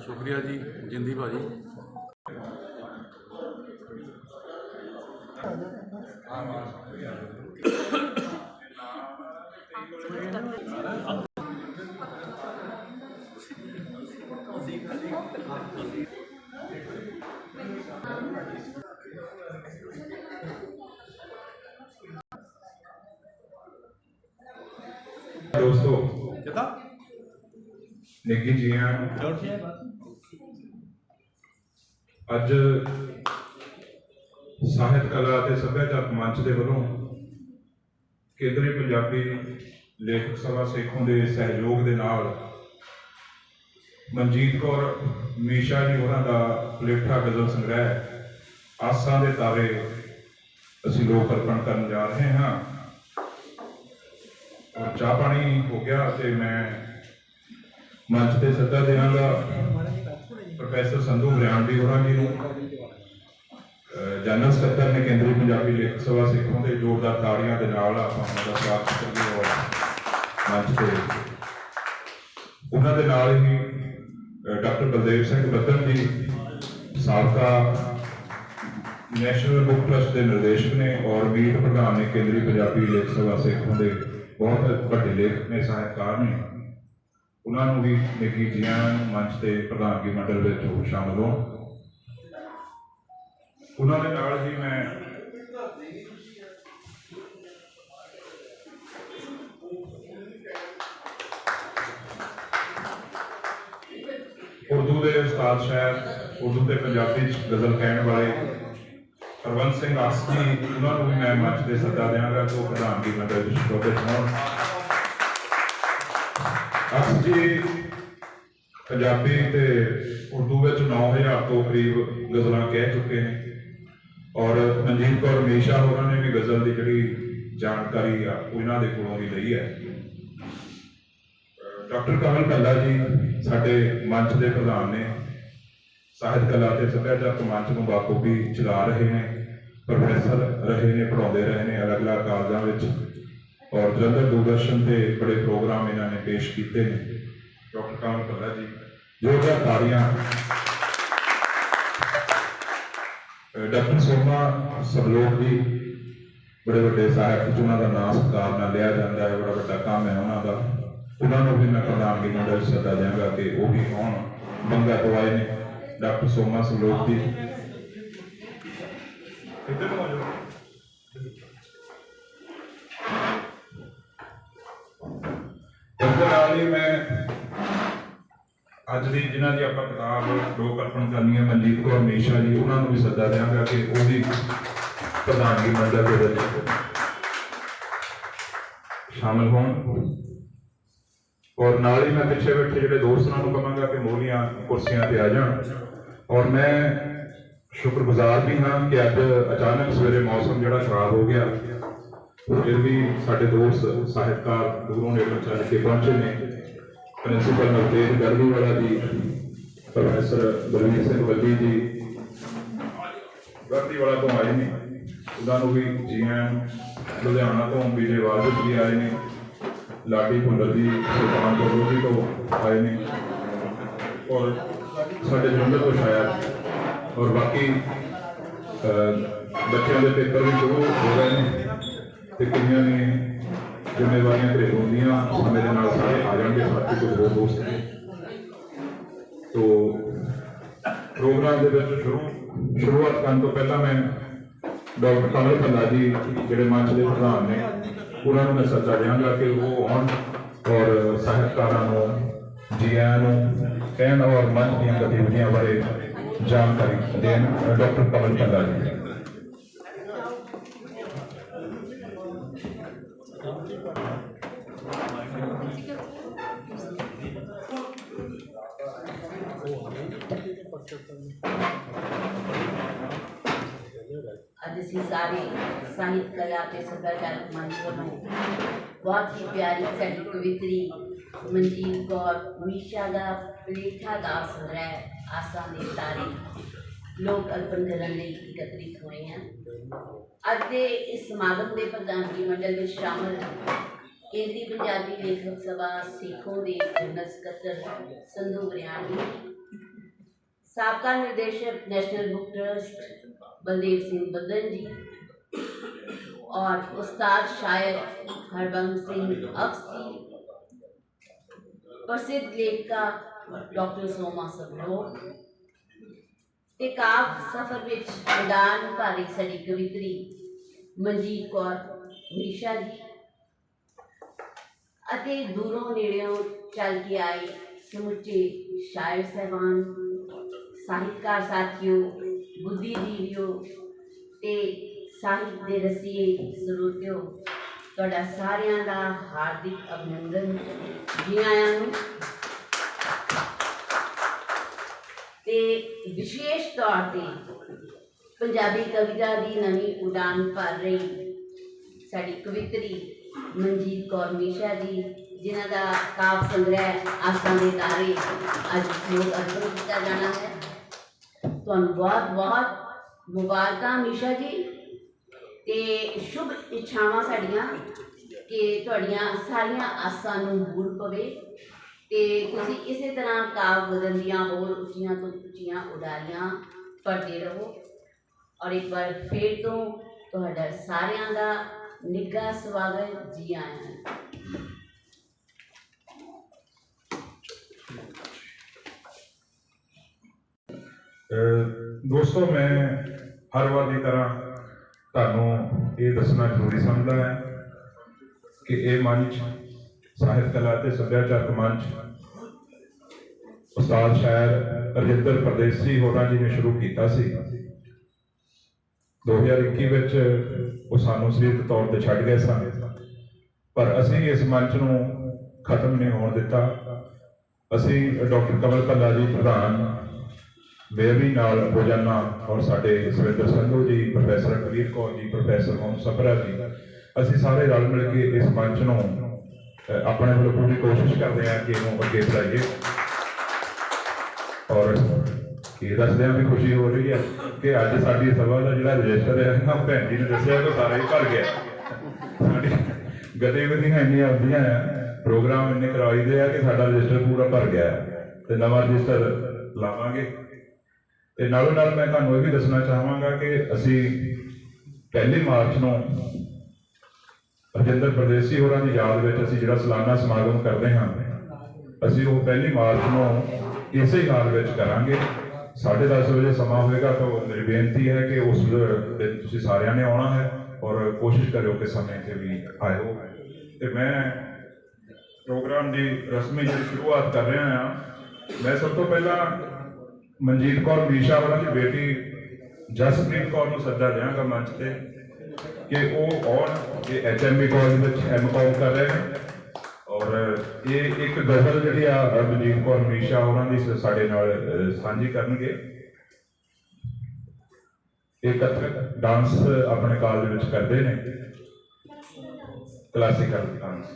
ਸ਼ੁਕਰੀਆ ਜੀ ਜਿੰਦੀ ਭਾਜੀ। ਦੋਸਤੋ ਨਿੱਕੀ ਜੀਆਂ ਅੱਜ ਸਾਹਿਤ ਕਲਾ ਅਤੇ ਸੱਭਿਆਚਾਰਕ ਮੰਚ ਦੇ ਵੱਲੋਂ ਕੇਂਦਰੀ ਪੰਜਾਬੀ ਲੇਖਕ ਸਭਾ ਸੇਖੋਂ ਦੇ ਸਹਿਯੋਗ ਦੇ ਨਾਲ ਮਨਜੀਤ ਕੌਰ, ਮੀਸ਼ਾ ਜੀ ਹੋਰਾਂ ਦਾ ਪਲੇਠਾ ਗਜ਼ਲ ਸੰਗ੍ਰਹਿ ਆਸਾਂ ਦੇ ਤਾਰੇ ਅਸੀਂ ਲੋਕ ਅਰਪਣ ਕਰਨ ਜਾ ਰਹੇ ਹਾਂ। ਚਾਹ ਪਾਣੀ ਹੋ ਗਿਆ ਤੇ ਮੈਂ ਮੰਚ ਤੇ ਸੱਦਾ ਦੇਵਾਂਗਾ ਪ੍ਰੋਫੈਸਰ ਸੰਧੂ ਬਰਿਆਣਵੀ ਹੋਰਾਂ ਜੀ ਨੂੰ ਜਨਰਲ ਸਕੱਤਰ ਨੇ ਕੇਂਦਰੀ ਪੰਜਾਬੀ ਲੇਖਕ ਸਭਾ ਸਿੱਖੋਂ ਦੇ ਜ਼ੋਰਦਾਰ ਤਾੜੀਆਂ ਦੇ ਨਾਲ ਆਪਾਂ ਉਹਨਾਂ ਦਾ ਸਵਾਗਤ ਕਰੀਏ ਔਰ ਮੰਚ ਤੇ ਉਹਨਾਂ ਦੇ ਨਾਲ ਹੀ ਡਾਕਟਰ ਬਲਦੇਵ ਸਿੰਘ ਬੱਦਨ ਜੀ, ਸਾਬਕਾ ਨੈਸ਼ਨਲ ਬੁੱਕ ਟਰਸਟ ਦੇ ਨਿਰਦੇਸ਼ਕ ਨੇ ਔਰ ਮੀਤ ਪ੍ਰਧਾਨ ਨੇ ਕੇਂਦਰੀ ਪੰਜਾਬੀ ਲੇਖ ਸਭਾ ਸਿੱਖੋਂ ਦੇ ਬਹੁਤ ਵੱਡੇ ਲੇਖਕ ਨੇ, ਸਾਹਿਤਕਾਰ ਨੇ। ਉਹਨਾਂ ਨੂੰ ਵੀ ਨਿੱਘੀ ਜੀਆਂ ਮੰਚ ਤੇ ਪ੍ਰਧਾਨਗੀ ਮੰਡਲ ਵਿੱਚ ਉਹ ਸ਼ਾਮਲ ਹੋਣ। ਉਹਨਾਂ ਦੇ ਨਾਲ ਹੀ ਮੈਂ ਉਰਦੂ ਦੇ ਉਸਤਾਦ ਸ਼ਾਇਰ ਉਰਦੂ ਤੇ ਪੰਜਾਬੀ ਚ ਗਜ਼ਲ ਕਹਿਣ ਵਾਲੇ ਹਰਵੰਤ ਸਿੰਘ ਆਸ ਜੀ ਉਹਨਾਂ ਨੂੰ ਵੀ ਮੈਂ ਮੰਚ ਤੇ ਸੱਦਾ ਦਿਆਂਗਾ ਕਿ ਉਹ ਪ੍ਰਧਾਨਗੀ ਮੰਡਲ ਵਿੱਚ ਸ਼ੋਭਿਤ ਹੋਣ। ਅਸ ਜੀ ਪੰਜਾਬੀ ਤੇ ਉਰਦੂ ਵਿੱਚ 9000 ਤੋਂ ਕਰੀਬ ਗਜ਼ਲਾਂ ਕਹਿ ਚੁੱਕੇ ਨੇ। ਔਰ ਮਨਜੀਤ ਕੌਰ ਮੇਸ਼ਾ ਹੋਰਾਂ ਨੇ ਵੀ ਗਜ਼ਲ ਦੀ ਜਿਹੜੀ ਜਾਣਕਾਰੀ ਆ, ਉਹ ਇਹਨਾਂ ਦੇ ਕੋਲੋਂ ਵੀ ਲਈ ਹੈ। ਡਾਕਟਰ ਕਮਲ ਭੱਲਾ ਜੀ ਸਾਡੇ ਮੰਚ ਦੇ ਪ੍ਰਧਾਨ ਨੇ। ਸਾਹਿਤ ਕਲਾ ਤੇ ਸੱਭਿਆਚਾਰਕ ਮੰਚ ਨੂੰ ਬਾਖੂਬੀ ਚਲਾ ਰਹੇ ਨੇ, ਪ੍ਰੋਫੈਸਰ ਰਹੇ ਨੇ ਪੜਾਉਂਦੇ ਰਹੇ ਨੇ, ਅਲੱਗ-ਅਲੱਗ ਕਾਲਜਾਂ ਵਿੱਚ ਔਰ ਜਲੰਧਰ ਦੂਰਦਰਸ਼ਨ ਤੇ ਬੜੇ ਪ੍ਰੋਗਰਾਮ ਇਹਨਾਂ ਨੇ ਪੇਸ਼ ਕੀਤੇ ਨੇ। ਡਾਕਟਰ ਕਮਲ ਕੱਲਾ ਜੀ, ਜੋਰਦਾਰ ਤਾੜੀਆਂ। ਡਾਕਟਰ ਸੋਮਾ ਸਬਲੋਕ ਜੀ ਬੜੇ ਵੱਡੇ ਸਾਹਿਤ ਚ ਉਹਨਾਂ ਦਾ ਨਾਮ ਸਤਿਕਾਰ ਨਾਲ ਲਿਆ ਜਾਂਦਾ ਹੈ, ਬੜਾ ਵੱਡਾ ਕੰਮ ਹੈ ਉਹਨਾਂ ਦਾ। ਉਹਨਾਂ ਨੂੰ ਵੀ ਮੈਂ ਪ੍ਰਧਾਨਗੀ ਮੰਡਲ 'ਚ ਸੱਦਾ ਦਿਆਂਗਾ ਕਿ ਉਹ ਵੀ ਆਉਣ ਬੰਗਾ ਤੋਂ ਨੇ। ਡਾਕਟਰ ਸੋਮਾ ਸਬਲੋਕ ਜੀ ਇੱਧਰ ਆ ਜਾਓ ਇਸ ਨਾਲ ਹੀ ਮੈਂ ਅੱਜ ਦੀ ਜਿਨ੍ਹਾਂ ਦੀ ਆਪਾਂ ਕਿਤਾਬ ਲੋਕ ਅਰਪਣ ਕਰਨੀ ਹੈ ਮਨਜੀਤ ਕੌਰ ਮੀਸ਼ਾ ਜੀ, ਉਹਨਾਂ ਨੂੰ ਵੀ ਸੱਦਾ ਦਿਆਂਗਾ ਕਿ ਉਹ ਵੀ ਪ੍ਰਧਾਨਗੀ ਮੰਡਲ ਦੇ ਵਿੱਚ ਸ਼ਾਮਲ ਹੋਣ। ਔਰ ਨਾਲ ਹੀ ਮੈਂ ਪਿੱਛੇ ਬੈਠੇ ਜਿਹੜੇ ਦੋਸਤਾਂ ਨੂੰ ਕਹਾਂਗਾ ਕਿ ਮੋਲੀਆਂ ਕੁਰਸੀਆਂ ਤੇ ਆ ਜਾਣ। ਔਰ ਮੈਂ ਸ਼ੁਕਰਗੁਜ਼ਾਰ ਵੀ ਹਾਂ ਕਿ ਅੱਜ ਅਚਾਨਕ ਸਵੇਰੇ ਮੌਸਮ ਜਿਹੜਾ ਖਰਾਬ ਹੋ ਗਿਆ। ਫਿਰ ਵੀ ਸਾਡੇ ਦੋਸਤ ਸਾਹਿਤਕਾਰ ਦੂਰੋਂ ਨੇੜੋਂ ਚੱਲ ਕੇ ਪਹੁੰਚੇ ਨੇ। ਪ੍ਰਿੰਸੀਪਲ ਨਵਤੇਜ ਗਰਦੀ ਵਾਲਾ ਜੀ ਪ੍ਰੋਫੈਸਰ ਬਲਵੀਰ ਸਿੰਘ ਬੱਲੀ ਜੀ ਗਰਦੀ ਵਾਲਾ ਤੋਂ ਆਏ ਨੇ। ਉਹਨਾਂ ਨੂੰ ਵੀ ਜੀ ਆਇਆਂ ਲੁਧਿਆਣਾ ਤੋਂ ਵਿਜੇ ਵਾਜਦ ਜੀ ਆਏ ਨੇ। ਲਾਡੀ ਭੁੱਲਰ ਜੀ ਸੁਲਤਾਨਪੁਰ ਲੋਧੀ ਤੋਂ ਆਏ ਨੇ। ਔਰ ਸਾਡੇ ਜਲੰਧਰ ਤੋਂ ਸ਼ਾਇਦ ਔਰ ਬਾਕੀ ਬੱਚਿਆਂ ਦੇ ਪੇਪਰ ਵੀ ਸ਼ੁਰੂ ਹੋ ਗਏ ਨੇ। ਤੇ ਕੁੜੀਆਂ ਨੇ ਜ਼ਿੰਮੇਵਾਰੀਆਂ ਘਰੇ ਹੁੰਦੀਆਂ ਸਮੇਂ ਦੇ ਨਾਲ ਸਾਰੇ ਆ ਜਾਣਗੇ ਸਾਥੀ ਕੁਝ ਹੋਰ ਦੋਸਤ ਨੇ ਤੋ ਪ੍ਰੋਗਰਾਮ ਦੇ ਵਿੱਚ ਸ਼ੁਰੂ, ਸ਼ੁਰੂਆਤ ਕਰਨ ਤੋਂ ਪਹਿਲਾਂ ਮੈਂ ਡਾਕਟਰ ਕਮਲ ਭੱਲਾ ਜੀ, ਜਿਹੜੇ ਮੰਚ ਦੇ ਪ੍ਰਧਾਨ ਨੇ, ਉਹਨਾਂ ਨੂੰ ਮੈਂ ਸੱਦਾ ਦਿਆਂਗਾ ਕਿ ਉਹ ਆਉਣ ਔਰ ਸਾਹਿਤਕਾਰਾਂ ਨੂੰ ਜੀ ਆਇਆਂ ਨੂੰ ਕਹਿਣ ਔਰ ਮੰਚ ਦੀਆਂ ਗਤੀਵਿਧੀਆਂ ਬਾਰੇ ਜਾਣਕਾਰੀ ਦੇਣ, ਡਾਕਟਰ ਕਮਲ ਭੱਲਾ ਜੀ। ਬਹੁਤ ਹੀ ਪਿਆਰੀ, ਸਾਡੀ ਕਵਿਤਰੀ ਮਨਜੀਤ ਕੌਰ ਮੀਸ਼ਾ ਦਾ ਪਲੇਠਾ ਦਾ ਸੰਗ੍ਰਹਿ ਆਸਾਂ ਦੇ ਤਾਰੇ ਲੋਕ ਅਰਪਣ ਕਰਨ ਲਈ ਇਕੱਤਰਿਤ ਹੋਏ ਹਨ ਅੱਜ ਦੇ ਇਸ ਸਮਾਗਮ ਦੇ ਪ੍ਰਧਾਨਗੀ ਮੰਡਲ ਵਿੱਚ ਸ਼ਾਮਲ ਕੇਂਦਰੀ ਪੰਜਾਬੀ ਲੇਖਕ ਸਭਾ ਸਿੱਖੋ ਦੇ ਜਨਰਲ ਸਕੱਤਰ ਸੰਧੂ ਬਰਿਆਣੀ ਸਾਬਕਾ ਨਿਰਦੇਸ਼ਕ national book trust Baldev Singh Badan ji और उस्ताद शायर हरबंस सिंह अक्स जी प्रसिद्ध लेखिका डॉक्टर सोमा सबलो ਤੇ ਕਾਫ ਸਫਰ ਵਿੱਚ ਮੈਦਾਨ ਭਾਰੀ ਸਾਡੀ ਕਵਿਤਰੀ ਮਨਜੀਤ ਕੌਰ ਮੀਸ਼ਾ ਜੀ ਅਤੇ ਦੂਰੋਂ ਨੇੜਿਓਂ ਚੱਲ ਕੇ ਆਏ ਸਮੁੱਚੇ ਸ਼ਾਇਰ ਸਹਿਬਾਨ ਸਾਹਿਤਕਾਰ ਸਾਥੀਓ ਬੁੱਧੀਜੀਵੀਓ ਤੇ ਸਾਹਿਤ ਦੇ ਰਸੀਏ ਸਰੋਤਿਓ ਤੁਹਾਡਾ ਸਾਰਿਆਂ ਦਾ ਹਾਰਦਿਕ ਅਭਿਨੰਦਨ ਜੀ ਆਇਆਂ ਨੂੰ। ਤੇ ਵਿਸ਼ੇਸ਼ ਤੌਰ ਤੇ ਪੰਜਾਬੀ ਕਵਿਤਾ ਦੀ ਨਵੀਂ ਉਡਾਨ ਭਰ ਰਹੀ ਸਾਡੀ ਕਵਿਤਰੀ ਮਨਜੀਤ ਕੌਰ ਮੀਸ਼ਾ ਜੀ, ਜਿਨ੍ਹਾਂ ਦਾ ਕਾਵ ਸੰਗ੍ਰਹਿ ਆਸਾਂ ਦੇ ਤਾਰੇ ਅੱਜ ਲੋਕ ਅਰਪਣ ਕੀਤਾ ਜਾਣਾ ਹੈ। ਤੁਹਾਨੂੰ ਬਹੁਤ ਬਹੁਤ ਮੁਬਾਰਕਾਂ ਮੀਸ਼ਾ ਜੀ। ਤੇ ਸ਼ੁਭ ਇੱਛਾਵਾਂ ਸਾਡੀਆਂ ਕਿ ਤੁਹਾਡੀਆਂ ਸਾਰੀਆਂ ਆਸਾਂ ਨੂੰ ਪੂਰ ਪਵੇ ਤੇ ਤੁਸੀਂ ਇਸੇ ਤਰ੍ਹਾਂ ਕਾਵ ਬਦਲ ਦੀਆਂ ਹੋਰ ਉੱਚੀਆਂ ਤੋਂ ਉੱਚੀਆਂ ਉਡਾਰੀਆਂ ਭਰਦੇ ਰਹੋ ਔਰ ਇੱਕ ਵਾਰ ਫੇਰ ਤੋਂ ਤੁਹਾਡਾ ਸਾਰਿਆਂ ਦਾ ਨਿੱਘਾ ਸਵਾਗਤ ਜੀ ਆਇਆਂ ਨੂੰ। ਦੋਸਤੋ, ਮੈਂ ਹਰ ਵਾਰ ਦੀ ਤਰ੍ਹਾਂ ਤੁਹਾਨੂੰ ਇਹ ਦੱਸਣਾ ਜ਼ਰੂਰੀ ਸਮਝਦਾ ਹੈ ਕਿ ਇਹ ਮੰਚ ਸਾਹਿਤ ਕਲਾ ਤੇ ਸੱਭਿਆਚਾਰਕ ਮੰਚ ਉਸਤਾਦ ਸ਼ਾਇਰ ਰਜਿੰਦਰ ਪਰਦੇਸੀ ਹੋਰਾਂ ਜੀ ਨੇ ਸ਼ੁਰੂ ਕੀਤਾ ਸੀ। 2021 ਵਿੱਚ ਉਹ ਸਾਨੂੰ ਸਰੀਰਕ ਤੌਰ ਤੇ ਛੱਡ ਗਏ ਸਨ। ਪਰ ਅਸੀਂ ਇਸ ਮੰਚ ਨੂੰ ਖਤਮ ਨਹੀਂ ਹੋਣ ਦਿੱਤਾ। ਅਸੀਂ ਡਾਕਟਰ ਕਮਲ ਭੱਲਾ ਜੀ ਪ੍ਰਧਾਨ ਬੇਬੀ ਨਾਲ ਰੋਜ਼ਾਨਾ ਔਰ ਸਾਡੇ ਸੁਰਿੰਦਰ ਸੰਧੂ ਜੀ, ਪ੍ਰੋਫੈਸਰ ਕਬੀਰ ਕੌਰ ਜੀ, ਪ੍ਰੋਫੈਸਰ ਮੋਹਨ ਸਬਰਾ ਜੀ, ਅਸੀਂ ਸਾਰੇ ਰਲ ਮਿਲ ਕੇ ਇਸ ਮੰਚ ਨੂੰ ਆਪਣੇ ਵੱਲੋਂ ਪੂਰੀ ਕੋਸ਼ਿਸ਼ ਕਰਦੇ ਹਾਂ ਕਿ ਇਹਨੂੰ ਅੱਗੇ ਵਧਾਈਏ। ਔਰ ਇਹ ਦੱਸਦਿਆਂ ਵੀ ਖੁਸ਼ੀ ਹੋ ਰਹੀ ਹੈ ਕਿ ਅੱਜ ਸਾਡੀ ਸਭਾ ਦਾ ਜਿਹੜਾ ਰਜਿਸਟਰ ਹੈ ਨਾ ਭੈਣ ਜੀ ਨੇ ਦੱਸਿਆ ਕਿ ਸਾਰਾ ਹੀ ਭਰ ਗਿਆ। ਸਾਡੀ ਗਤੀਵਿਧੀਆਂ ਇੰਨੀਆਂ ਆਉਂਦੀਆਂ ਆ, ਪ੍ਰੋਗਰਾਮ ਇੰਨੇ ਕਰਵਾਈਦੇ ਆ ਕਿ ਸਾਡਾ ਰਜਿਸਟਰ ਪੂਰਾ ਭਰ ਗਿਆ। ਹੈ ਤੇ ਨਵਾਂ ਰਜਿਸਟਰ ਲਾਵਾਂਗੇ। ਤੇ ਨਾਲੋਂ ਨਾਲ ਮੈਂ ਤੁਹਾਨੂੰ ਇਹ ਵੀ ਦੱਸਣਾ ਚਾਹਾਂਗਾ ਕਿ ਅਸੀਂ ਪਹਿਲੀ ਮਾਰਚ ਨੂੰ ਰਜਿੰਦਰ ਪ੍ਰਦੇਸੀ ਹੋਰਾਂ ਦੀ ਯਾਦ ਵਿੱਚ ਅਸੀਂ ਜਿਹੜਾ ਸਾਲਾਨਾ ਸਮਾਗਮ ਕਰਦੇ ਹਾਂ, ਅਸੀਂ ਉਹ ਪਹਿਲੀ ਮਾਰਚ ਨੂੰ ਇਸੇ ਹੀ ਹਾਲ ਵਿੱਚ ਕਰਾਂਗੇ। 10:30 ਵਜੇ ਸਮਾਂ ਹੋਵੇਗਾ ਤਾਂ ਮੇਰੀ ਬੇਨਤੀ ਹੈ ਕਿ ਉਸ ਦਿਨ ਤੁਸੀਂ ਸਾਰਿਆਂ ਨੇ ਆਉਣਾ ਹੈ ਔਰ ਕੋਸ਼ਿਸ਼ ਕਰਿਓ ਕਿ ਸਮੇਂ ਤੇ ਵੀ ਆਇਓ। ਤੇ ਮੈਂ ਪ੍ਰੋਗਰਾਮ ਦੀ ਰਸਮੀ ਜਿਹੜੀ ਸ਼ੁਰੂਆਤ ਕਰ ਰਿਹਾ ਹਾਂ, ਮੈਂ ਸਭ ਤੋਂ ਪਹਿਲਾਂ ਮਨਜੀਤ ਕੌਰ ਮੀਸ਼ਾ ਉਹਨਾਂ ਦੀ ਬੇਟੀ ਜਸਪ੍ਰੀਤ ਕੌਰ ਨੂੰ ਸੱਦਾ ਦਿਆਂਗਾ ਮੰਚ ਤੇ ਕਿ ਉਹ ਆਉਣ ਇਹ ਐਚਐਮਬੀ ਕਾਲਜ ਵਿੱਚ ਐਮਕਾਮ ਕਰ ਰਹੇ ਨੇ। ਔਰ ਇਹ ਇੱਕ ਗਜ਼ਲ ਜਿਹੜੀ ਆ ਮਨਜੀਤ ਕੌਰ ਮੀਸ਼ਾ ਉਹਨਾਂ ਦੀ ਸਾਡੇ ਨਾਲ ਸਾਂਝੀ ਕਰਨਗੇ। ਇਹ ਕਥਕ ਡਾਂਸ ਆਪਣੇ ਕਾਲਜ ਵਿੱਚ ਕਰਦੇ ਨੇ। ਕਲਾਸੀਕਲ ਡਾਂਸ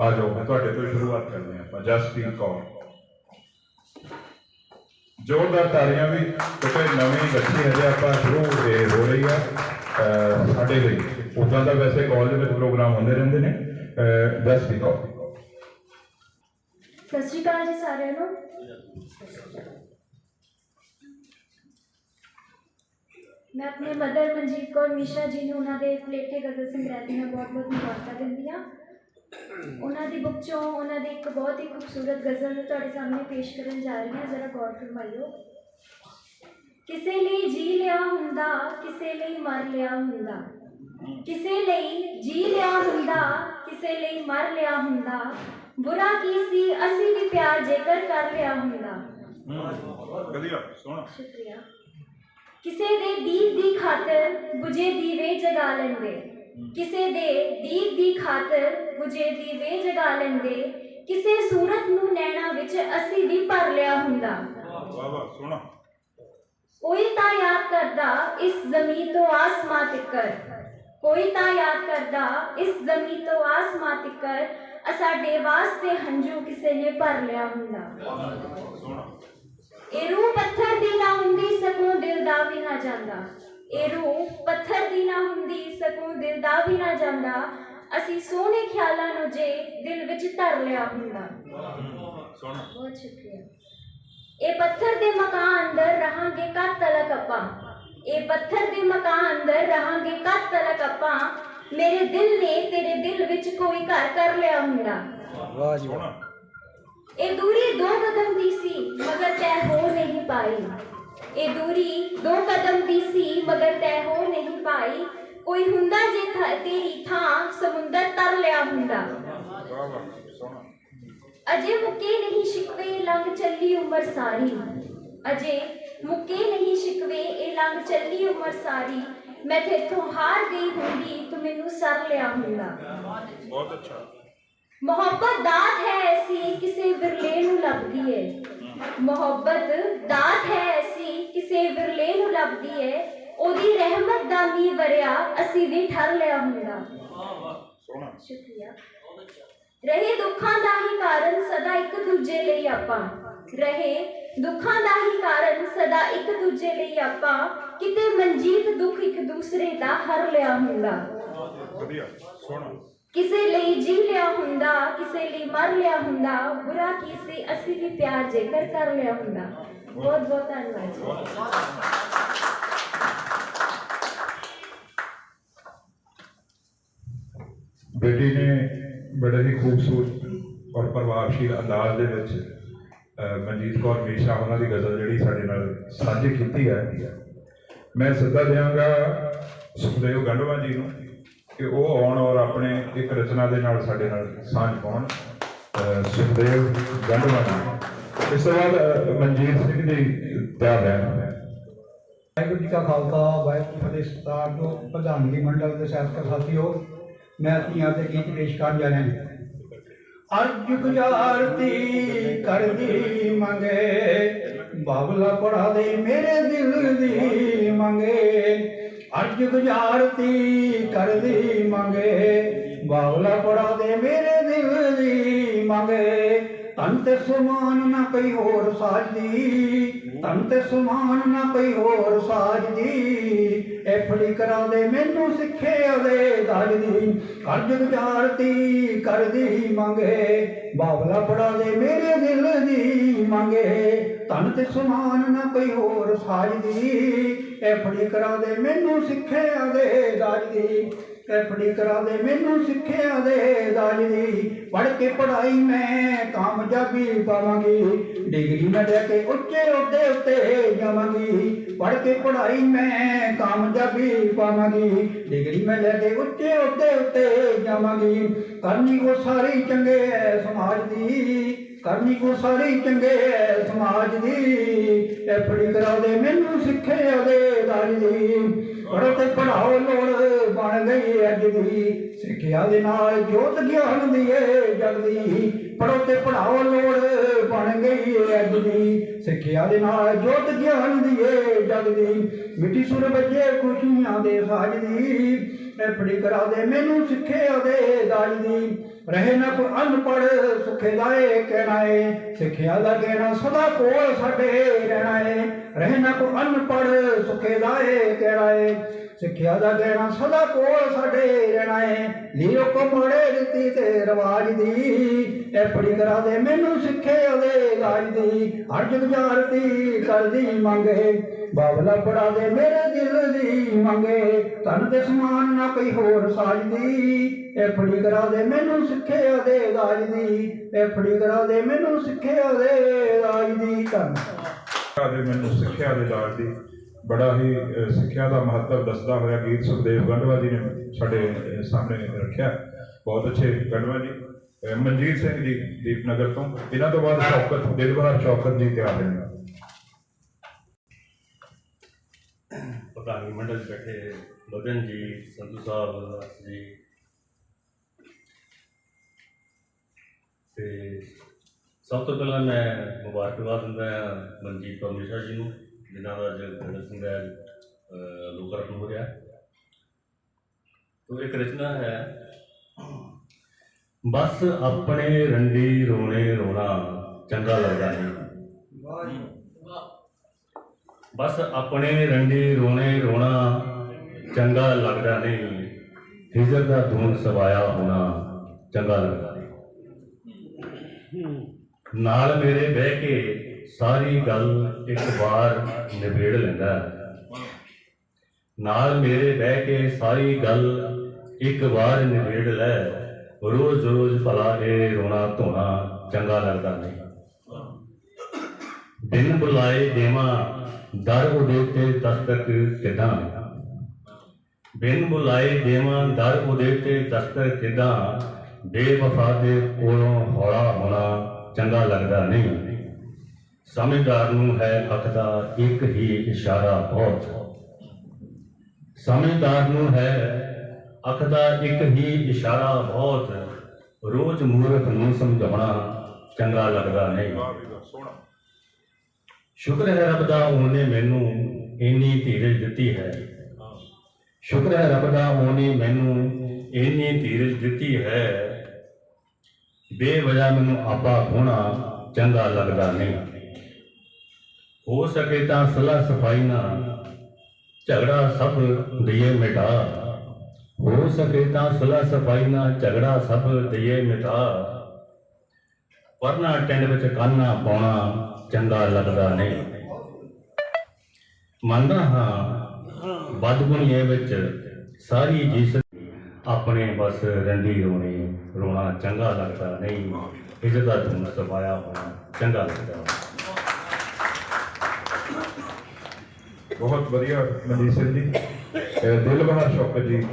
ਆ ਜਾਓ, ਮੈਂ ਤੁਹਾਡੇ ਤੋਂ ਹੀ ਸ਼ੁਰੂਆਤ ਕਰਦੇ ਹਾਂ, ਆਪਾਂ ਜਸਪ੍ਰੀਤ ਕੌਰ। ਜ਼ੋਰਦਾਰ ਤਾੜੀਆਂ ਵੀ, ਕਿਉਂਕਿ ਨਵੀਂ ਬੱਚੀ ਹਜੇ ਆਪਾਂ ਸ਼ੁਰੂ ਇਹ ਹੋ ਰਹੀ ਆ, ਅਹ, ਸਾਡੇ ਲਈ। ਉਦਾਂ ਦਾ ਵੈਸੇ ਕਾਲਜ ਵਿੱਚ ਪ੍ਰੋਗਰਾਮ ਹੁੰਦੇ ਰਹਿੰਦੇ ਨੇ, ਅਹ, ਜਸਪ੍ਰੀਤ ਕੌਰ। ਸਤਿ ਸ਼੍ਰੀ ਅਕਾਲ ਜੀ ਸਾਰਿਆਂ ਨੂੰ। ਮੈਂ ਆਪਣੇ ਮਦਰ ਮਨਜੀਤ ਕੌਰ ਮਿਸ਼ਰਾ ਜੀ ਨੂੰ ਉਹਨਾਂ ਦੇ ਪਲੇਟੇ ਗਜ਼ਲ ਸੰਗ੍ਰਹਿ ਦੀਆਂ ਬਹੁਤ ਬਹੁਤ ਮੁਬਾਰਕਾਂ ਦਿੰਦੀ ਹਾਂ। ਉਹਨਾਂ ਦੀ ਬੁੱਕ ਚੋਂ ਉਹਨਾਂ ਦੀ ਇੱਕ ਬਹੁਤ ਹੀ ਖੂਬਸੂਰਤ ਗਜ਼ਲ ਨੂੰ ਤੁਹਾਡੇ ਸਾਹਮਣੇ ਪੇਸ਼ ਕਰਨ ਜਾ ਰਹੀ ਹਾਂ ਜ਼ਰਾ ਗੌਰ ਫਰਮਾਇਓ। ਕਿਸੇ ਲਈ ਜੀ ਲਿਆ ਹੁੰਦਾ ਕਿਸੇ ਲਈ ਮਰ ਲਿਆ ਹੁੰਦਾ। ਕਿਸੇ ਲਈ ਜੀ ਲਿਆ ਹੁੰਦਾ ਕਿਸੇ ਲਈ ਮਰ ਲਿਆ ਹੁੰਦਾ। ਬੁਰਾ ਕੀ ਸੀ ਅਸੀਂ ਵੀ ਪਿਆਰ ਜੇਕਰ ਕਰ ਲਿਆ ਹੁੰਦਾ। ਵਧੀਆ ਸੋਹਣਾ। ਸ਼ੁਕਰੀਆ। ਕਿਸੇ ਦੇ ਦੀਪ ਦੀ ਖਾਤਰ ਬੁਝੇ ਦੀਵੇ ਜਗਾ ਲੈਂਦੇ। ਕਿਸੇ ਦੇ ਦੀਪ ਦੀ ਖਾਤਰ ਬੁਝੇ ਦੀਵੇ ਜਗਾ ਲੈਂਦੇ ਕਿਸੇ ਸੂਰਤ ਨੂੰ ਨੈਣਾ ਵਿੱਚ ਅਸੀਂ ਵੀ ਭਰ ਲਿਆ ਹੁੰਦਾ। ਵਾਹ ਵਾਹ ਸੋਹਣਾ। ਕੋਈ ਤਾਂ ਯਾਦ ਕਰਦਾ ਇਸ ਜ਼ਮੀਨ ਤੋਂ ਆਸਮਾਂ ਤਿੱਕਰ। ਕੋਈ ਤਾਂ ਯਾਦ ਕਰਦਾ ਇਸ ਜ਼ਮੀਨ ਤੋਂ ਆਸਮਾਂ ਤਿੱਕਰ ਆ ਸਾਡੇ ਵਾਸਤੇ ਹੰਝੂ ਕਿਸੇ ਨੇ ਭਰ ਲਿਆ ਹੁੰਦਾ। ਇਹ ਰੂਹ ਪੱਥਰ ਦੀ ਨਾ ਹੁੰਦੀ ਸਕੂੰ ਦਿਲ ਦਾ ਵੀ ਨਾ ਜਾਂਦਾ। ਇਹ ਰੂਹ ਪੱਥਰ ਦੀ ਨਾ ਹੁੰਦੀ ਸਕੂੰ ਦਿਲ ਦਾ ਵੀ ਨਾ ਜਾਂਦਾ। ਅਸੀਂ ਸੋਹਣੇ ਖਿਆਲਾਂ ਨੂੰ ਜੇ ਦਿਲ ਵਿੱਚ ਧਰ ਲਿਆ ਹੁੰਦਾ। ਬਹੁਤ ਸ਼ੁਕਰੀਆ। ਇਹ ਪੱਥਰ ਦੇ ਮਕਾਨ ਅੰਦਰ ਰਹਾਂਗੇ ਕਦ ਤਲਕ ਆਪਾਂ? ਇਹ ਪੱਥਰ ਦੇ ਮਕਾਨ ਅੰਦਰ ਰਹਾਂਗੇ ਕਦ ਤਲਕ ਆਪਾਂ? ਮੇਰੇ ਦਿਲ ਨੇ ਤੇਰੇ ਦਿਲ ਵਿੱਚ ਕੋਈ ਘਰ ਕਰ ਲਿਆ ਹੁੰਦਾ। ਇਹ ਦੂਰੀ ਦੋ ਕਦਮ ਦੀ ਸੀ ਮਗਰ ਤੈ ਹੋ ਨਹੀਂ ਪਾਈ। ਇਹ ਦੂਰੀ ਦੋ ਕਦਮ ਦੀ ਸੀ ਮਗਰ ਤੈ ਹੋ ਨਹੀਂ ਪਾਈ। ਕੋਈ ਹੁੰਦਾ ਜੇ ਤੇਰੀ ਥਾਂ ਸਮੁੰਦਰ ਤਰ ਲਿਆ ਹੁੰਦਾ। ਅਜੇ ਮੁੱਕੇ ਨਹੀਂ ਸ਼ਿਕਵੇ ਲੰਘ ਚੱਲੀ ਉਮਰ ਸਾਰੀ। ਅਜੇ ਮੁੱਕੇ ਨਹੀਂ ਸ਼ਿਕਵੇ ਇਹ ਲੰਘ ਚੱਲੀ ਉਮਰ ਸਾਰੀ। ਮੈਂ ਤੇਥੋਂ ਹਾਰ ਗਈ ਹੁੰਦੀ ਤੂੰ ਮੈਨੂੰ ਸਰ ਲਿਆ ਹੁੰਦਾ। ਬਹੁਤ ਅੱਛਾ। ਮੁਹੱਬਤ ਦਾਤ ਹੈ ਐਸੀ ਕਿਸੇ ਵਿਰਲੇ ਨੂੰ ਲੱਭਦੀ ਹੈ ਮੁਹੱਬਤ ਦਾਤ ਹੈ ਐਸੀ ਕਿਸੇ ਵਿਰਲੇ ਨੂੰ ਲੱਭਦੀ ਹੈ ਉਹਦੀ ਰਹਿਮਤ ਦਾ ਮੀਂਹ ਵਰਿਆ ਅਸੀਂ ਵੀ ਠਰ ਲਿਆ ਹੁੰਦਾ। ਸੋਹਣਾ। ਸ਼ੁਕਰੀਆ। ਰਹੇ ਦੁੱਖਾਂ ਦਾ ਹੀ ਕਾਰਨ ਸਦਾ ਇੱਕ ਦੂਜੇ ਲਈ ਆਪਾਂ। ਰਹੇ ਦੁੱਖਾਂ ਦਾ ਹੀ ਕਾਰਨ ਸਦਾ ਇੱਕ ਦੂਜੇ ਲਈ ਆਪਾਂ। ਕਿਤੇ ਮਨਜੀਤ ਦੁੱਖ ਇੱਕ ਦੂਸਰੇ ਦਾ ਹਰ ਲਿਆ ਹੁੰਦਾ। ਵਧੀਆ। ਸੋਹਣਾ। ਕਿਸੇ ਲਈ ਜੀ ਲਿਆ ਹੁੰਦਾ ਕਿਸੇ ਲਈ ਮਰ ਲਿਆ ਹੁੰਦਾ ਬੁਰਾ ਕੀ ਸੀ ਅਸੀਂ ਵੀ ਪਿਆਰ ਜੇਕਰ ਕਰ ਲਿਆ ਹੁੰਦਾ ਬਹੁਤ ਬਹੁਤ ਧੰਨਵਾਦ ਜੀ ਬੇਟੀ ਨੇ ਬੜੇ ਹੀ ਖੂਬਸੂਰਤ ਔਰ ਪ੍ਰਭਾਵਸ਼ੀਲ ਅੰਦਾਜ਼ ਦੇ ਵਿੱਚ ਅਹ, ਮਨਜੀਤ ਕੌਰ ਮੀਸ਼ਾ ਉਹਨਾਂ ਦੀ ਗਜ਼ਲ ਜਿਹੜੀ ਸਾਡੇ ਨਾਲ ਸਾਂਝੀ ਕੀਤੀ ਹੈ ਮੈਂ ਸੱਦਾ ਦਿਆਂਗਾ ਸੁਖਦੇਵ ਗੰਡਵਾ ਜੀ ਨੂੰ ਕਿ ਉਹ ਆਉਣ ਔਰ ਆਪਣੇ ਇੱਕ ਰਚਨਾ ਦੇ ਨਾਲ ਸਾਡੇ ਨਾਲ ਸਾਂਝ ਪਾਉਣ ਸੁਖਦੇਵ ਗੰਡਵਾ ਇਸ ਤੋਂ ਬਾਅਦ ਮਨਜੀਤ ਸਿੰਘ ਜੀ ਤਿਆਰ ਰਹਿਣ ਵਾਹਿਗੁਰੂ ਜੀ ਕਾ ਖਾਲਸਾ, ਵਾਹਿਗੁਰੂ ਫਤਿਹ ਸਰਦਾਰ ਜੋ ਪ੍ਰਧਾਨਗੀ ਮੰਡਲ ਦੇ ਸਹਿਤ ਸਾਥੀਓ, ਮੈਂ ਧੀਆਂ ਤੇ ਗੀਤ ਪੇਸ਼ ਕਰਨ ਜਾ ਰਿਹਾ ਹਾਂ। ਅਰਜ ਗੁਜ਼ਾਰਤੀ ਕਰਦੀ ਮੰਗੇ, ਬਾਬਲਾ ਪੜਾ ਦੇ ਮੇਰੇ ਦਿਲ ਦੀ ਮੰਗੇ। ਅਰਜ ਗੁਜ਼ਾਰਤੀ ਕਰਦੀ ਮੰਗੇ ਬਾਬਲਾ ਪੜਾ ਦੇ ਮੇਰੇ ਦਿਲ ਦੀ ਮੰਗੇ। ਤਨ ਤੇ ਸਮਾਨ ਨਾ ਕੋਈ ਹੋਰ ਸਾਜਦੀ ਤਨ ਤੇ ਸਮਾਨ ਨਾ ਕੋਈ ਹੋਰ ਸਾਜਦੀ ਐ ਫੜੀ ਕਰਾ ਦੇ ਮੈਨੂੰ ਸਿੱਖੇ ਉਹਦੇ ਦਾਜ ਦੀ। ਕਰਜ ਗੁਜ਼ਾਰਤੀ ਕਰਦੀ ਮੰਗੇ ਬਾਬਲਾ ਪੜਾ ਦੇ ਮੇਰੇ ਦਿਲ ਦੀ ਮੰਗੇ। ਤਨ ਤੇ ਸਮਾਨ ਨਾ ਕੋਈ ਹੋਰ ਸਾਜਦੀ। ਐ ਫੜੀ ਕਰਾ ਦੇ ਮੈਨੂੰ ਸਿੱਖਿਆ ਦੇ ਦਾਜ ਦੀ ਐ ਫੜੀ ਕਰਾ ਦੇ ਮੈਨੂੰ ਸਿੱਖਿਆ ਦੇ ਦਾਜ ਦੀ ਪੜ੍ਹ ਕੇ ਪੜਾਈ ਮੈਂ ਕਾਮਯਾਬੀ ਪਾਵਾਂਗੀ। ਡਿਗਰੀ ਮੈਂ ਲੈ ਕੇ ਉੱਚੇ ਉੱਤੇ ਉੱਤੇ ਜਾਵਾਂਗੀ। ਪੜ੍ਹ ਕੇ ਪੜਾਈ ਮੈਂ ਕਾਮਯਾਬੀ ਪਾਵਾਂਗੀ। ਡਿਗਰੀ ਮੈਂ ਲੈ ਕੇ ਉੱਚੇ ਉੱਤੇ ਉੱਤੇ ਜਾਵਾਂਗੀ। ਕਰਨੀ ਉਹ ਸਾਰੀ ਚੰਗੇ ਐ ਸਮਾਜ ਦੀ। ਕਰਨੀ ਕੋ ਸਾਰੀ ਚੰਗੇ ਐ ਸਮਾਜ ਦੀ। ਐ ਫੜੀ ਮੈਨੂੰ ਸਿੱਖਿਆ ਦੇ ਦਾਜ ਦੀ। ਪੜੋ ਤੇ ਪੜਾਓ ਲੋੜ ਬਣ ਗਈ ਅੱਜ ਦੀ। ਸਿੱਖਿਆ ਦੇ ਨਾਲ ਜੋਤ ਗਿਆਨ ਦੀ ਏ ਜਗਦੀ ਪੜੋ ਤੇ ਪੜਾਓ ਲੋੜ ਬਣ ਗਈ ਅੱਜ ਦੀ। ਸਿੱਖਿਆ ਦੇ ਨਾਲ ਜੋਤ ਗਿਆਨ ਦੀ ਏ ਜਗਦੀ ਮਿੱਟੀ ਸੁਰ ਬੱਜੇ ਖੁਸ਼ੀਆਂ ਦੇ ਸਾਜ ਦੀ। ਐ ਫੜੀ ਕਰਾ ਦੇ ਮੈਨੂੰ ਸਿੱਖਿਆ ਦੇ ਦਾਜ ਦੀ। ਰਹੇ ਨਾ ਕੋ ਅਨਪੜ ਸੁਖੇ ਦਾਏ ਕਹਿਣਾ ਏ ਸਿੱਖਿਆ ਦਾ ਕਹਿਣਾ ਸਦਾ ਕੋਲ ਸਾਡੇ ਰਹਿਣਾ ਏ ਰਹੇ ਨਾ ਕੋ ਅਨਪੜ ਸੁਖੇ ਦਾਏ ਕਹਿਣਾ ਏ ਸਿੱਖਿਆ ਦਾ ਕਹਿਣਾ ਸਦਾ ਕੋਲ ਸਾਡੇ ਰਹਿਣਾ ਏ ਲੀਰੋ ਕੋ ਮੋੜੇ ਰੀਤੀ ਤੇ ਰਿਵਾਜ਼ ਦੀ ਐ ਕਰਾ ਦੇ ਮੈਨੂੰ ਸਿੱਖਿਆ ਦੇ ਲਾਜ ਦੀ ਅਰਜ ਗੁਜ਼ਾਰਤੀ ਕਰਦੀ ਮੰਗੇ ਬਾਬਲਾ ਪੜਾ ਦੇ ਮੇਰੇ ਦਿਲ ਦੀ ਮੰਗੇ ਤਨ ਤੇ ਸਮਾਨ ਨਾ ਕੋਈ ਹੋਰ ਸਾਜਦੀ ਐ ਫੜੀ ਕਰਾ ਦੇ ਮੈਨੂੰ ਸਿੱਖਿਆ ਦੇ ਦਾਜ ਦੀ। ਐ ਫੜੀ ਕਰਾ ਦੇ ਮੈਨੂੰ ਸਿੱਖਿਆ ਦੇ ਦਾਜ ਦੀ। ਧੰਨ। ਦੇ ਮੈਨੂੰ ਸਿੱਖਿਆ ਦੇ ਦਾਜ ਦੀ। ਬੜਾ ਹੀ ਸਿੱਖਿਆ ਦਾ ਮਹੱਤਵ ਦੱਸਦਾ ਹੋਇਆ ਗੀਤ ਸੁਖਦੇਵ ਗੰਡਵਾ ਜੀ ਨੇ ਸਾਡੇ ਸਾਹਮਣੇ ਰੱਖਿਆ। ਬਹੁਤ ਅੱਛੇ ਗੰਡਵਾ ਜੀ। ਮਨਜੀਤ ਸਿੰਘ ਜੀ ਦੀਪਨਗਰ ਤੋਂ। ਇਹਨਾਂ ਤੋਂ ਬਾਅਦ ਸ਼ੌਕਤ ਦਿਲਬਹਾਰ ਸ਼ੌਕਤ ਜੀ ਤਿਆਰ ਨੇ ਪ੍ਰਧਾਨੀ ਮੰਡਲ 'ਚ ਬੈਠੇ ਮਗਨ ਜੀ ਸੰਧੂ ਸਾਹਿਬ ਜੀ। ਤੇ ਸਭ ਤੋਂ ਪਹਿਲਾਂ ਮੈਂ ਮੁਬਾਰਕਬਾਦ ਦਿੰਦਾ ਹਾਂ ਮਨਜੀਤ ਕੌਰ ਮਿਸ਼ਰਾ ਜੀ ਨੂੰ ਜਿਨ੍ਹਾਂ ਦਾ ਅੱਜ ਗਣੇਸ਼ ਸੰਗ੍ਰਹਿ ਅਹ, ਲੋਕਾਰਪਣ ਹੋ ਰਿਹਾ। ਤੋ ਇੱਕ ਰਚਨਾ ਹੈ ਬਸ ਆਪਣੇ ਰੰਡੀ ਰੋਣੇ ਰੋਣਾ ਚੰਗਾ ਲੱਗਦਾ ਨਹੀਂ। ਬਸ ਆਪਣੇ ਰੰਡੀ ਰੋਣੇ ਰੋਣਾ ਚੰਗਾ ਲੱਗਦਾ ਨਹੀਂ। ਹਿਜਰ ਦਾ ਧੂਨ ਸਵਾਇਆ ਹੋਣਾ ਚੰਗਾ ਲੱਗਦਾ ਨਹੀਂ। ਨਾਲ ਮੇਰੇ ਬਹਿ ਕੇ ਸਾਰੀ ਗੱਲ ਇੱਕ ਵਾਰ ਨਿਬੇੜ ਲੈਂਦਾ। ਹੈ। ਨਾਲ ਮੇਰੇ ਬਹਿ ਕੇ ਸਾਰੀ ਗੱਲ ਇੱਕ ਵਾਰ ਨਿਬੇੜ ਲੈ। ਰੋਜ਼ ਰੋਜ਼ ਭਲਾ ਇਹ ਰੋਣਾ ਧੋਣਾ ਚੰਗਾ ਲੱਗਦਾ ਨਹੀਂ। ਬਿਨ ਬੁਲਾਏ ਦੇਵਾਂ, ਦਰ ਉਹਦੇ ਤੇ ਦਸਤਕ ਕਿਦਾਂ ਬਿਨ ਬੁਲਾਏ ਦੇਵਾਂ, ਦਰ ਉਹਦੇ ਤੇ ਦਸਤਕ ਕਿਦਾਂ? ਬੇਵਫਾ ਦੇ ਕੋਲੋਂ ਹੌਲਾ ਹੋਣਾ ਚੰਗਾ ਲੱਗਦਾ ਨਹੀਂ। ਸਮਝਦਾਰ ਨੂੰ ਹੈ ਅੱਖ ਦਾ ਇੱਕ ਹੀ ਇਸ਼ਾਰਾ ਬਹੁਤ। ਸਮਝਦਾਰ ਨੂੰ ਹੈ ਅੱਖ ਦਾ ਇੱਕ ਹੀ ਇਸ਼ਾਰਾ ਬਹੁਤ ਰੋਜ਼ ਮੂਰਖ ਨੂੰ ਸਮਝਾਉਣਾ ਚੰਗਾ ਲੱਗਦਾ ਨਹੀਂ। ਸ਼ੁਕਰ ਹੈ ਰੱਬ ਦਾ ਉਹਨੇ ਮੈਨੂੰ ਇੰਨੀ ਧੀਰਜ ਦਿੱਤੀ ਹੈ। ਸ਼ੁਕਰ ਹੈ ਰੱਬ ਦਾ ਉਹਨੇ ਮੈਨੂੰ ਇੰਨੀ ਧੀਰਜ ਦਿੱਤੀ ਹੈ। ਬੇਵਜ੍ਹਾ ਮੈਨੂੰ ਆਪਾ ਖੋਣਾ ਚੰਗਾ ਲੱਗਦਾ ਨਹੀਂ। ਹੋ ਸਕੇ ਤਾਂ ਸਲਾਹ ਸਫ਼ਾਈ ਨਾਲ ਝਗੜਾ ਸਭ ਦਈਏ ਮਿਟਾ। ਹੋ ਸਕੇ ਤਾਂ ਸੁਲਾ ਸਫ਼ਾਈ ਨਾਲ ਝਗੜਾ ਸਭ ਦਈਏ ਮਿਟਾ ਪਰਨਾ ਟੈਂਡ ਵਿੱਚ ਕਾਨਾ ਪਾਉਣਾ ਚੰਗਾ ਲੱਗਦਾ ਨਹੀਂ। ਮੰਨਦਾ ਹਾਂ, ਬਦਗੁਣੀਏ ਵਿੱਚ ਸਾਰੀ ਜਿਸ ਆਪਣੇ ਬਸ ਰੰਡੀ ਰੋਣੀ ਰੋਣਾ ਚੰਗਾ ਲੱਗਦਾ ਨਹੀਂ। ਇੱਜ਼ਤ ਦਾ ਧੁਨ ਸਫਾਇਆ ਹੋਣਾ ਚੰਗਾ ਲੱਗਦਾ। ਬਹੁਤ ਵਧੀਆ, ਮਨਜੀਤ ਸਿੰਘ ਜੀ। ਦਿਲ ਬਹਾਰ ਸ਼ੌਕਤ ਜੀ।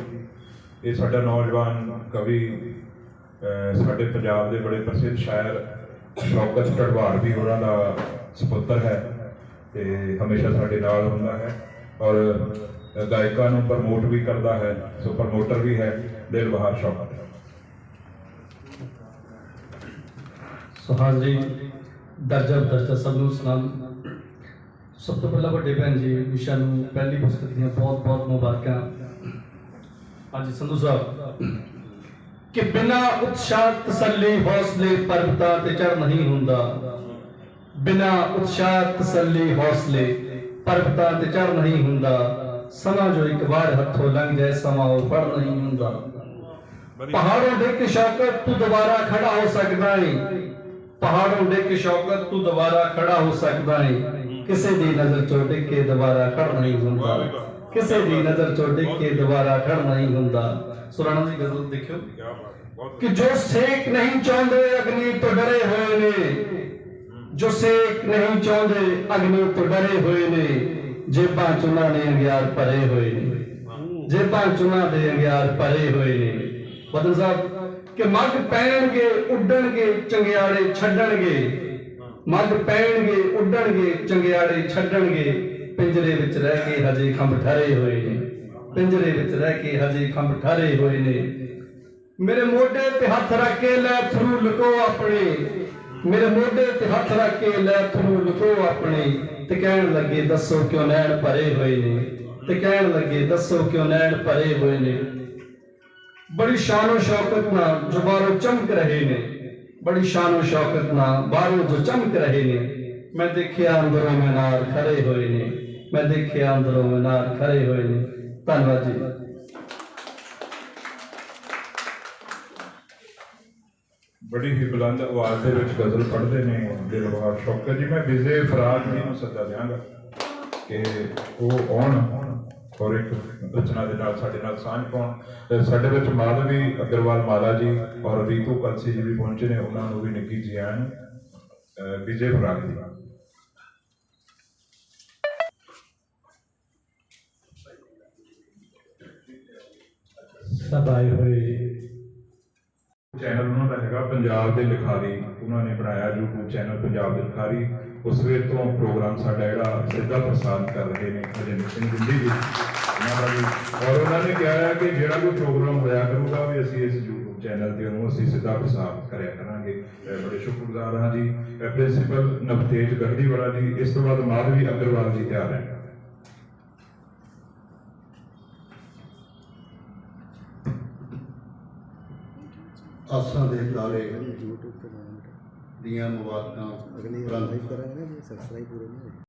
ਇਹ ਸਾਡਾ ਨੌਜਵਾਨ ਕਵੀ ਸਾਡੇ ਪੰਜਾਬ ਦੇ ਬੜੇ ਪ੍ਰਸਿੱਧ ਸ਼ਾਇਰ ਸ਼ੌਕਤ ਢੜਵਾੜ ਵੀ ਉਹਨਾਂ ਦਾ ਸੁਪੁੱਤਰ ਹੈ ਤੇ ਹਮੇਸ਼ਾ ਸਾਡੇ ਨਾਲ ਹੁੰਦਾ ਹੈ ਔਰ ਗਾਇਕਾਂ ਨੂੰ ਪ੍ਰਮੋਟ ਵੀ ਕਰਦਾ ਹੈ, ਸੋ ਪ੍ਰਮੋਟਰ ਵੀ ਹੈ ਦਿਲ ਬਹਾਰ ਸ਼ੌਕਤ। ਸੋ ਜੀ, ਦਰਜਾ ਦਰਜਾ ਸਭ ਨੂੰ ਸਲਾਮ ਸਭ ਤੋਂ ਪਹਿਲਾਂ ਵੱਡੇ ਭੈਣ ਜੀ, ਵਿਸ਼ਾ ਨੂੰ, ਪਹਿਲੀ ਪੁਸਤਕ ਦੀਆਂ ਬਹੁਤ ਬਹੁਤ ਮੁਬਾਰਕਾਂ। ਅੱਜ ਸੰਧੂ ਸਾਹਿਬ। ਕਿ ਬਿਨਾ ਉਤਸ਼ਾਹ ਤਸੱਲੀ ਹੌਸਲੇ ਪਰਬਤਾਂ ਤੇ ਚੜ ਨਹੀਂ ਹੁੰਦਾ। ਬਿਨਾ ਉਤਸ਼ਾਹ ਤਸੱਲੀ ਹੌਸਲੇ ਪਰਬਤਾਂ ਤੇ ਚੜ ਨਹੀਂ ਹੁੰਦਾ। ਸਮਾਂ ਜੋ ਇੱਕ ਵਾਰ ਹੱਥੋਂ ਲੰਘ ਜਾਏ, ਸਮਾਂ ਉਹ ਫੜ ਨਹੀਂ ਹੁੰਦਾ। ਪਹਾੜੋਂ ਦੇ ਸ਼ੌਕਤ ਤੂੰ ਦੁਬਾਰਾ ਖੜਾ ਹੋ ਸਕਦਾ ਏ। ਪਹਾੜੋਂ ਡਿੱਗ ਸ਼ੌਕਤ ਤੂੰ ਦੁਬਾਰਾ ਖੜਾ ਹੋ ਸਕਦਾ ਏ। ਕਿਸੇ ਦੀ ਨਜ਼ਰ ਚੋਂ ਡਿੱਗ ਕੇ ਦੁਬਾਰਾ ਖੜ ਨਹੀਂ ਹੁੰਦਾ। ਕਿਸੇ ਦੀ ਨਜ਼ਰ ਚੋਂ ਡਿੱਗ ਕੇ ਦੁਬਾਰਾ ਖੜ ਨਹੀਂ ਹੁੰਦਾ। ਸੁਰਾਣਾ ਦੀ ਗਜ਼ਲ ਦੇਖਿਓ। ਕਿ ਜੋ ਸੇਕ ਨਹੀਂ ਚਾਹੁੰਦੇ ਅਗਨੀ ਤੋਂ ਡਰੇ ਹੋਏ ਨੇ। ਜੋ ਸੇਕ ਨਹੀਂ ਚਾਹੁੰਦੇ ਅਗਨੀ ਤੋਂ ਡਰੇ ਹੋਏ ਨੇ। ਜੇਬਾਂ ਚ ਉਹਨਾਂ ਨੇ ਅੰਗਿਆਰ ਭਰੇ ਹੋਏ ਨੇ। ਜੇਬਾਂ ਚ ਉਹਨਾਂ ਦੇ ਅੰਗਿਆਰ ਭਰੇ ਹੋਏ ਨੇ। ਬਦਲ ਸਾਹਿਬ ਕਿ ਮੱਗ ਪੈਣਗੇ ਉੱਡਣਗੇ ਚੰਗਿਆੜੇ ਛੱਡਣਗੇ। ਮੱਗ ਪੈਣਗੇ ਉੱਡਣਗੇ ਚੰਗਿਆੜੇ ਛੱਡਣਗੇ। ਪਿੰਜਰੇ ਵਿੱਚ ਰਹਿ ਕੇ ਹਜੇ ਖੰਭ ਠਰੇ ਹੋਏ ਨੇ। ਪਿੰਜਰੇ ਵਿੱਚ ਰਹਿ ਕੇ ਹਜੇ ਖੰਭ ਠਰੇ ਹੋਏ ਨੇ। ਮੇਰੇ ਮੋਢੇ ਤੇ ਹੱਥ ਰੱਖ ਕੇ ਲੈ ਥਰੂ ਲੁਕੋ ਆਪਣੇ। ਮੇਰੇ ਮੋਢੇ ਤੇ ਹੱਥ ਰੱਖ ਕੇ ਲੈ ਥਰੂ ਲੁਕੋ ਆਪਣੇ। ਤੇ ਕਹਿਣ ਲੱਗੇ, ਦੱਸੋ ਕਿਉਂ ਨੈਣ ਭਰੇ ਹੋਏ ਨੇ? ਤੇ ਕਹਿਣ ਲੱਗੇ, ਦੱਸੋ ਕਿਉਂ ਨੈਣ ਭਰੇ ਹੋਏ ਨੇ? ਬੜੀ ਸ਼ਾਨੋ ਸ਼ੌਕਤ ਨਾਲ ਜੋ ਬਾਹਰੋਂ ਚਮਕ ਰਹੇ ਨੇ। ਬੜੀ ਸ਼ਾਨੋ ਸ਼ੌਕਤ ਨਾਲ ਬਾਹਰੋਂ ਜੋ ਚਮਕ ਰਹੇ ਨੇ। ਮੈਂ ਦੇਖਿਆ ਅੰਦਰੋਂ ਮਨਾਰ ਖੜੇ ਹੋਏ ਨੇ। ਮੈਂ ਦੇਖਿਆ ਅੰਦਰੋਂ ਮਨਾਰ ਖੜੇ ਹੋਏ ਨੇ। ਧੰਨਵਾਦ ਜੀ। ਬੜੀ ਹੀ ਬੁਲੰਦ ਆਵਾਜ਼ ਦੇ ਵਿੱਚ ਗਜ਼ਲ ਪੜ੍ਹਦੇ ਨੇ ਦਿਲਵਾਰ ਸ਼ੌਕਤ ਜੀ। ਮੈਂ ਵਿਜੇ ਫਰਾਜ ਜੀ ਨੂੰ ਸੱਦਾ ਦਿਆਂਗਾ ਕਿ ਉਹ ਆਉਣ ਔਰ ਇੱਕ ਰਚਨਾ ਦੇ ਨਾਲ ਸਾਡੇ ਨਾਲ ਸਾਂਝ ਪਾਉਣ। ਸਾਡੇ ਵਿੱਚ ਮਾਧਵੀ ਅਗਰਵਾਲ ਮਾਲਾ ਜੀ ਔਰ ਰੀਤੂ ਕਲਸੀ ਜੀ ਵੀ ਪਹੁੰਚੇ ਨੇ। ਉਹਨਾਂ ਨੂੰ ਵੀ ਨਿੱਘੀ ਜੀ ਆਇਆਂ ਵਿਜੇ ਫਰਾਜ ਜੀ। ਸਭ ਆਏ ਹੋਏ ਚੈਨਲ ਉਹਨਾਂ ਦਾ ਹੈਗਾ ਪੰਜਾਬ ਦੇ ਲਿਖਾਰੀ। ਉਹਨਾਂ ਨੇ ਬਣਾਇਆ YouTube ਚੈਨਲ ਪੰਜਾਬ ਦੇ ਲਿਖਾਰੀ। ਉਸ ਵੇਲੇ ਤੋਂ ਪ੍ਰੋਗਰਾਮ ਸਾਡਾ ਜਿਹੜਾ ਸਿੱਧਾ ਪ੍ਰਸਾਰਿਤ ਕਰ ਰਹੇ ਨੇ ਅਜਿੰਦਰ ਸਿੰਘ ਗੁੰਡੀ ਜੀ ਉਹਨਾਂ ਦਾ ਵੀ ਔਰ ਉਹਨਾਂ ਨੇ ਕਿਹਾ ਹੈ ਕਿ ਜਿਹੜਾ ਕੋਈ ਪ੍ਰੋਗਰਾਮ ਹੋਇਆ ਕਰੂਗਾ ਵੀ ਅਸੀਂ ਇਸ YouTube ਚੈਨਲ ਤੇ ਉਹਨੂੰ ਅਸੀਂ ਸਿੱਧਾ ਪ੍ਰਸਾਰਿਤ ਕਰਿਆ ਕਰਾਂਗੇ। ਅਹ ਬੜੇ ਸ਼ੁਕਰਗੁਜ਼ਾਰ ਹਾਂ ਜੀ। ਪ੍ਰਿੰਸੀਪਲ ਨਵਤੇਜ ਗੜਦੀਵਾਲਾ ਜੀ, ਇਸ ਤੋਂ ਬਾਅਦ ਮਾਧਵੀ ਅਗਰਵਾਲ ਜੀ ਤਿਆਰ ਹੈ। ਆਸਾਂ ਦੇ ਤਾਲੇ ਦੀਆਂ ਮੁਬਾਰਕਾਂ ਗ੍ਰੰਥ